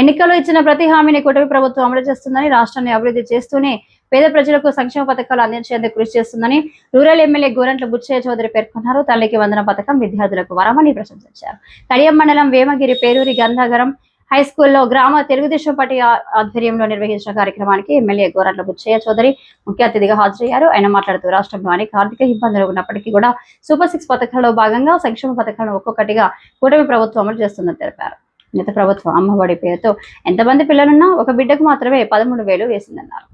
ఎన్నికల్లో ఇచ్చిన ప్రతి హామీని కూటమి ప్రభుత్వం అమలు చేస్తుందని రాష్ట్రాన్ని అభివృద్ధి చేస్తూనే పేద ప్రజలకు సంక్షేమ పథకాలు అందించేందుకు కృషి చేస్తుందని రూరల్ ఎమ్మెల్యే గోరంట్ల బుచ్చయ్య చౌదరి పేర్కొన్నారు. తల్లికి వందన పథకం విద్యార్థులకు వరమని ప్రశంసించారు. కడియం మండలం వేమగిరి పేరూరి గంధాగరం హై స్కూల్లో గ్రామ తెలుగుదేశం పార్టీ ఆధ్వర్యంలో నిర్వహించిన కార్యక్రమానికి ఎమ్మెల్యే గోరంట్ల బుచ్చయ్య చౌదరి ముఖ్య అతిథిగా హాజరయ్యారు. ఆయన మాట్లాడుతూ రాష్ట్రంలో అనేక ఆర్థిక ఇబ్బందులు ఉన్నప్పటికీ కూడా సూపర్ సిక్స్ పథకంలో భాగంగా సంక్షేమ పథకాలను ఒక్కొక్కటిగా కూటమి ప్రభుత్వం అమలు చేస్తుందని తెలిపారు. గత ప్రభుత్వం అమ్మఒడి పేరుతో ఎంతమంది పిల్లలున్నా ఒక బిడ్డకు మాత్రమే పదమూడు వేలు వేసిందన్నారు.